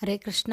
హరే కృష్ణ.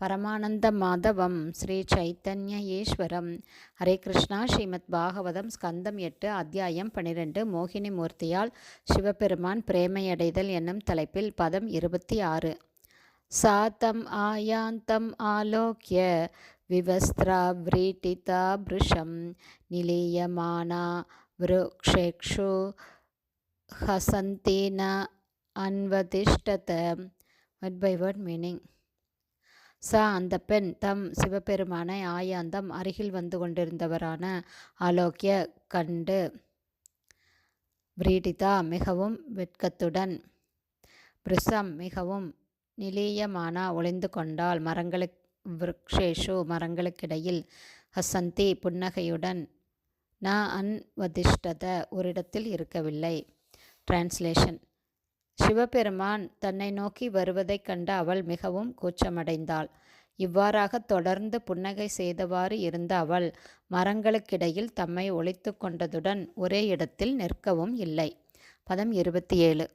பரமானந்த மாதவம் ஸ்ரீ சைத்தன்ய ஈஸ்வரம் ஹரே கிருஷ்ணா. ஸ்ரீமத் பாகவதம் ஸ்கந்தம் எட்டு அத்தியாயம் பனிரெண்டு. மோகினி மூர்த்தியால் சிவபெருமான் பிரேமையடைதல் என்னும் தலைப்பில் பதம் இருபத்தி ஆறு சாத்தம் ஆயாந்தம் ஆலோக்கிய விவஸ்திரா விரீட்டிதா பிருஷம் நிலீயமானா விருக்ஷேக்ஷு ஹசந்தீன அன்வதிஷ்டத. வட் பை வட் மீனிங் ச அந்த பெண் தம் சிவபெருமானை ஆயாந்தம் அருகில் வந்து கொண்டிருந்தவரான ஆலோக்கிய கண்டு பிரீடிதா மிகவும் வெட்கத்துடன் பிரிசம் மிகவும் நிலீயமான ஒளிந்து கொண்டால் மரங்களுக்கு விரக்ஷேஷு மரங்களுக்கிடையில் ஹசந்தி புன்னகையுடன் ந அன்வதிஷ்டத ஒரு இடத்தில் இருக்கவில்லை. டிரான்ஸ்லேஷன் சிவபெருமான் தன்னை நோக்கி வருவதைக் கண்ட அவள் மிகவும் கூச்சமடைந்தாள். இவ்வாறாக தொடர்ந்து புன்னகை செய்தவாறு இருந்த அவள் மரங்களுக்கிடையில் தம்மை ஒழித்து கொண்டதுடன் ஒரே இடத்தில் நிற்கவும் இல்லை. பதம் இருபத்தி ஏழு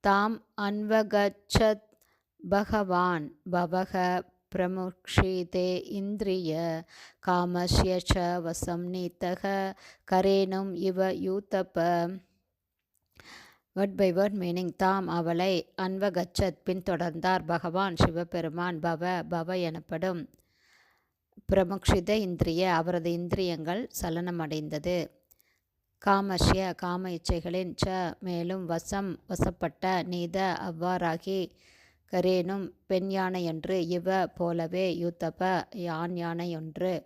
தாம் அன்வகச்சத் பகவான் பவக பிரமுக்ஷிதே இந்திரிய காமஸ்ய ச வசம் நீத்தக கரேனும் இவ யூத்தப வேர்ட் பை வேர்ட் மீனிங் தாம் அவளை அன்வகச்சத் பின்தொடர்ந்தார் பகவான் சிவபெருமான் பவ பவ எனப்படும் பிரமுக்ஷித இந்திரிய அவரது இந்திரியங்கள் சலனமடைந்தது. காமஷ்ய காம இச்சைகளின் ச மேலும் வசம் வசப்பட்ட நீத அவ்வாறாகி கரேனும் பெண் யானையொன்று இவ போலவே யூத்தப யான் யானையொன்று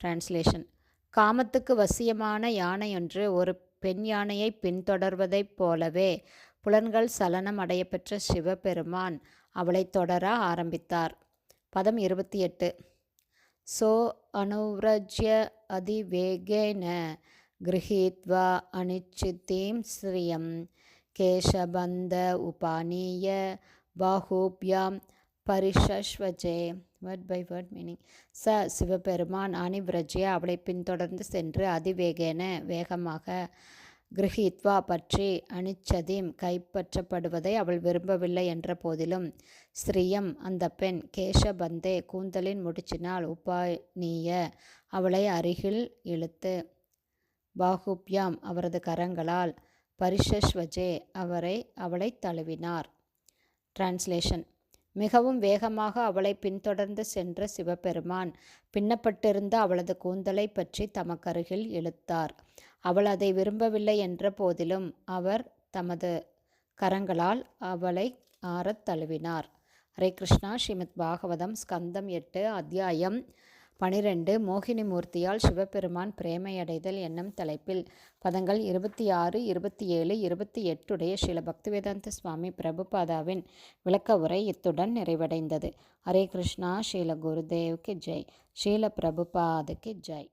டிரான்ஸ்லேஷன் காமத்துக்கு வசியமான யானையொன்று ஒரு பெண் யானையை பின்தொடர்வதைப் போலவே புலன்கள் சலனம் அடையப்பெற்ற சிவபெருமான் அவளை தொடர ஆரம்பித்தார். பதம் இருபத்தி எட்டு சோ அனுவ்ரஜ்ய அதிவேகேன கிரகீத்வா அனிச்சித்தீம் ஸ்ரீயம் கேஷபந்த உபானீய பாஹூப்யாம் பரிஷஸ்வஜே. வேர்ட் பை வேர்ட் மீனிங் ச சிவபெருமான் அனிவிரஜ்ய அவளை பின்தொடர்ந்து சென்று அதிவேகேன வேகமாக கிரகித்வா பற்றி அனிச்சதீம் கைப்பற்றப்படுவதை அவள் விரும்பவில்லை என்ற போதிலும் ஸ்ரீயம் அந்த பெண் கேஷபந்தே கூந்தலின் முடிச்சினால் உபானீய அவளை அருகில் இழுத்து பாகுப்யாம் அவரது கரங்களால் பரிஷஸ்வஜே அவரை அவளை தழுவினார். டிரான்ஸ்லேஷன் மிகவும் வேகமாக அவளை பின்தொடர்ந்து சென்ற சிவபெருமான் பின்னப்பட்டிருந்த அவளது கூந்தலை பற்றி தமக்கருகில் இழுத்தார். அவள் அதை விரும்பவில்லை என்ற போதிலும் அவர் தமது கரங்களால் அவளை ஆறத் தழுவினார். ஹரே கிருஷ்ணா. ஸ்ரீமத் பாகவதம் ஸ்கந்தம் எட்டு அத்தியாயம் பனிரெண்டு மோகினி மூர்த்தியால் சிவபெருமான் பிரேமையடைதல் என்னும் தலைப்பில் பதங்கள் இருபத்தி ஆறு இருபத்தி ஏழு இருபத்தி எட்டுடைய ஸ்ரீல பக்திவேதாந்த சுவாமி பிரபுபாதாவின் விளக்க உரை இத்துடன் நிறைவடைந்தது. ஹரே கிருஷ்ணா ஸ்ரீல குருதேவ்க்கு ஜெய். ஸ்ரீல பிரபுபாதுக்கு ஜெய்.